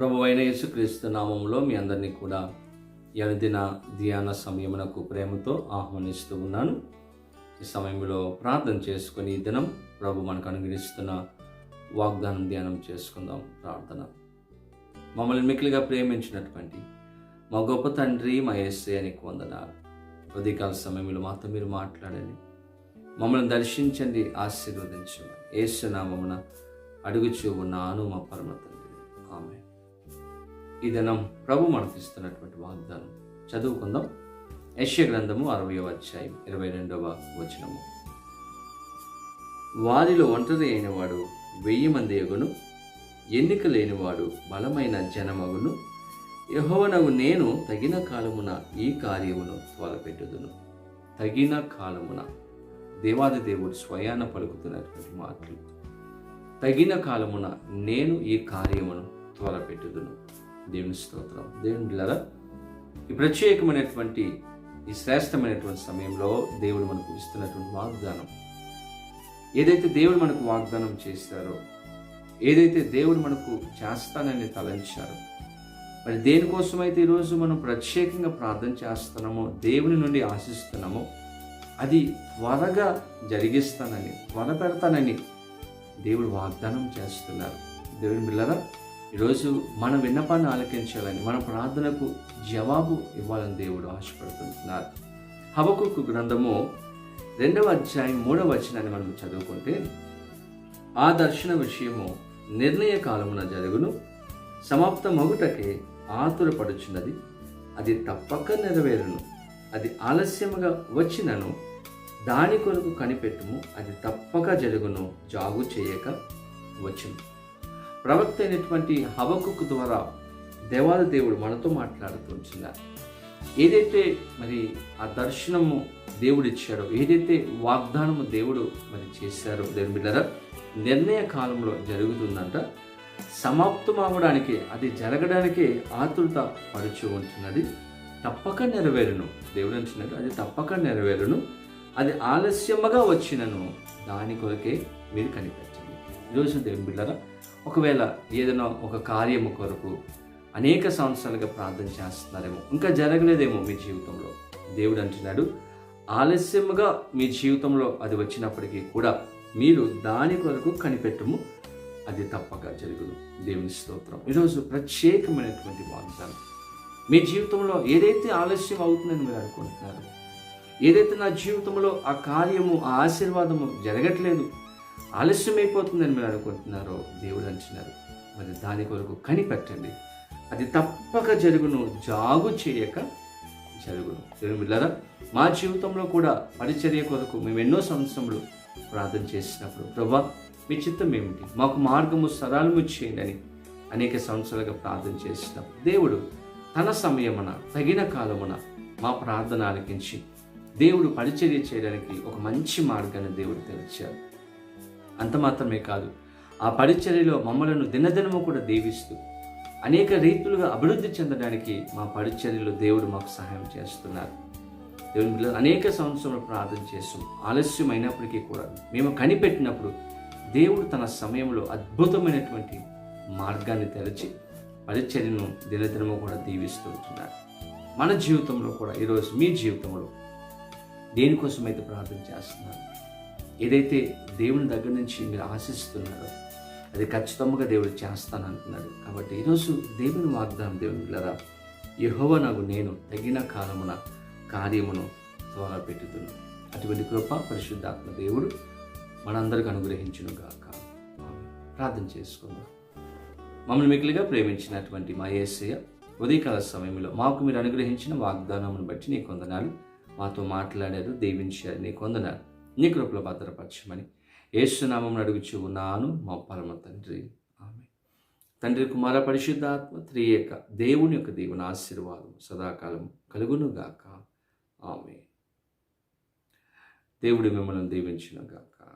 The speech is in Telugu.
ప్రభు అయిన యేసుక్రీస్తు నామంలో మీ అందరినీ కూడా ఈ అనుదిన ధ్యాన సమయమునకు ప్రేమతో ఆహ్వానిస్తూ ఉన్నాను. ఈ సమయంలో ప్రార్థన చేసుకుని ఈ దినం ప్రభు మనకు అనుగ్రహిస్తున్న వాగ్దానం ధ్యానం చేసుకుందాం ప్రార్థన. మమ్మల్ని మిక్కిలిగా ప్రేమించినటువంటి మా గొప్ప తండ్రి మా ఎస్ఏ అని వందనాలు. ఉదయకాల సమయంలో మాతో మీరు మాట్లాడండి. మమ్మల్ని దర్శించండి ఆశీర్వదించమని. ఏసునామమున అడుగుచూ ఉన్నాను మా పరమ తండ్రి. ఆమె ఈ దినం ప్రభు మనకిస్తున్నటువంటి వాగ్దానం. చదువుకుందాం. యశ్య గ్రంథము అరవయో అధ్యాయం ఇరవై రెండవ వచనము. వారిలో ఒంటరి అయినవాడు వెయ్యి మంది ఎగును ఎన్నిక లేనివాడు బలమైన జనమగును. యహోవనగు నేను తగిన కాలమున ఈ కార్యమును త్వరపెట్టుదును. తగిన కాలమున దేవాది దేవుడు స్వయాన పలుకుతున్నటువంటి మాటలు. తగిన కాలమున నేను ఈ కార్యమును త్వరపెట్టుదును. దేవుని స్తోత్రం. దేవుని బిళ్ళరా? ఈ ప్రత్యేకమైనటువంటి ఈ శ్రేష్టమైనటువంటి సమయంలో దేవుడు మనకు ఇస్తున్నటువంటి వాగ్దానం. ఏదైతే దేవుడు మనకు వాగ్దానం చేస్తారో ఏదైతే దేవుడు మనకు చేస్తానని తలంచారో మరి దేనికోసమైతే ఈరోజు మనం ప్రత్యేకంగా ప్రార్థన చేస్తున్నామో దేవుని నుండి ఆశిస్తున్నామో అది త్వరగా జరిగిస్తానని త్వర పెడతానని దేవుడు వాగ్దానం చేస్తున్నారు. దేవుని బిళ్ళరా? ఈరోజు మన విన్నపాన్ని ఆలకించాలని మన ప్రార్థనకు జవాబు ఇవ్వాలని దేవుడు ఆశపడుతున్నారు. హబకుకు గ్రంథము రెండవ అధ్యాయం మూడవ వచనాన్ని మనం చదువుకుంటే ఆ దర్శన విషయము నిర్ణయ కాలమున జరుగును సమాప్త మగుటకే ఆతురపడుచున్నది. అది తప్పక నెరవేరును అది ఆలస్యముగా వచ్చినను దాని కొరకు కనిపెట్టుము అది తప్పక జరుగును జాగు చేయక వచ్చును. ప్రవక్త అయినటువంటి హవకుకు ద్వారా దేవాల దేవుడు మనతో మాట్లాడుతుంటున్నారు ఏదైతే మరి ఆ దర్శనము దేవుడిచ్చాడో ఏదైతే వాగ్దానము దేవుడు మరి చేశారో దేని బిడ్డరా నిర్ణయ కాలంలో జరుగుతుందంట. సమాప్తం అవ్వడానికి అది జరగడానికే ఆతురత పడుచు ఉంటున్నది. తప్పక నెరవేరును. దేవుడు అంటున్నాడు అది తప్పక నెరవేరును. అది ఆలస్యముగా వచ్చినను దాని కొరకే మీరు కనిపించండి ఈరోజు దేవుని బిడ్డరా ఒకవేళ ఏదైనా ఒక కార్యము కొరకు అనేక సంవత్సరాలుగా ప్రార్థన చేస్తున్నారేమో ఇంకా జరగలేదేమో మీ జీవితంలో. దేవుడు అంటున్నాడు ఆలస్యముగా మీ జీవితంలో అది వచ్చినప్పటికీ కూడా మీరు దాని కొరకు కనిపెట్టము అది తప్పక జరుగును. దేవుని స్తోత్రం. ఈరోజు ప్రత్యేకమైనటువంటి వాగ్దానం. మీ జీవితంలో ఏదైతే ఆలస్యం అవుతుందని మీరు అనుకుంటున్నారు ఏదైతే నా జీవితంలో ఆ కార్యము ఆ ఆశీర్వాదము జరగట్లేదు ఆలస్యమైపోతుందని మీరు అనుకుంటున్నారో దేవుడు అంటున్నారు. మరి దాని కొరకు కనిపెట్టండి. అది తప్పక జరుగును జాగు చేయక జరుగును. మిల్లరా మా జీవితంలో కూడా పరిచర్య కొరకు మేము ఎన్నో సంవత్సరములు ప్రార్థన చేసినప్పుడు ప్రభా మీ చిత్తం ఏమిటి? మాకు మార్గము సరాలము చేయండి అని అనేక సంవత్సరాలుగా ప్రార్థన చేసినప్పుడు దేవుడు తన సమయమున తగిన కాలమున మా ప్రార్థన ఆలకించి దేవుడు పరిచర్య చేయడానికి ఒక మంచి మార్గాన్ని దేవుడు తెరిచారు అంత మాత్రమే కాదు. ఆ పరిచర్యలో మమ్మలను దినదినము కూడా దీవిస్తూ అనేక రీతులుగా అభివృద్ధి చెందడానికి మా పరిచర్యలో దేవుడు మాకు సహాయం చేస్తున్నారు. దేవుని అనేక సంవత్సరాలు ప్రార్థన చేస్తాం ఆలస్యమైనప్పటికీ కూడా మేము కనిపెట్టినప్పుడు దేవుడు తన సమయంలో అద్భుతమైనటువంటి మార్గాన్ని తెరచి పరిచర్యను దినదినము కూడా దీవిస్తూ ఉంటున్నారు. మన జీవితంలో కూడా ఈరోజు మీ జీవితంలో దేనికోసమైతే ప్రార్థన చేస్తున్నారు? ఏదైతే దేవుని దగ్గర నుంచి మీరు ఆశిస్తున్నారో అది ఖచ్చితంగా దేవుడు చేస్తానంటున్నాడు. కాబట్టి ఈరోజు దేవుని వాగ్దానం దేవుని పిల్లరా యహోవ నాకు నేను తగిన కాలమున కార్యమును త్వర పెట్టుతున్నాను అటువంటి కృప పరిశుద్ధాత్మ దేవుడు మనందరికి అనుగ్రహించును గాక. ప్రార్థన చేసుకుందాం. మమ్మల్ని మిగిలిగా ప్రేమించినటువంటి మా ఏసయ్య ఉదయకాల సమయంలో మాకు మీరు అనుగ్రహించిన వాగ్దానమును బట్టి నీ కొందనాలు మాతో మాట్లాడారు దీవించారు నీ కొందనాలు. నీ కృపలో భద్రపరచమని ఏసునామం అడుగుచు ఉన్నాను మా పరమ తండ్రి. ఆమె తండ్రి కుమార పరిశుద్ధాత్మ త్రియక దేవుని యొక్క దేవుని ఆశీర్వాదం సదాకాలం కలుగునుగాక. ఆమె దేవుడు మిమ్మల్ని దీవించునుగాక.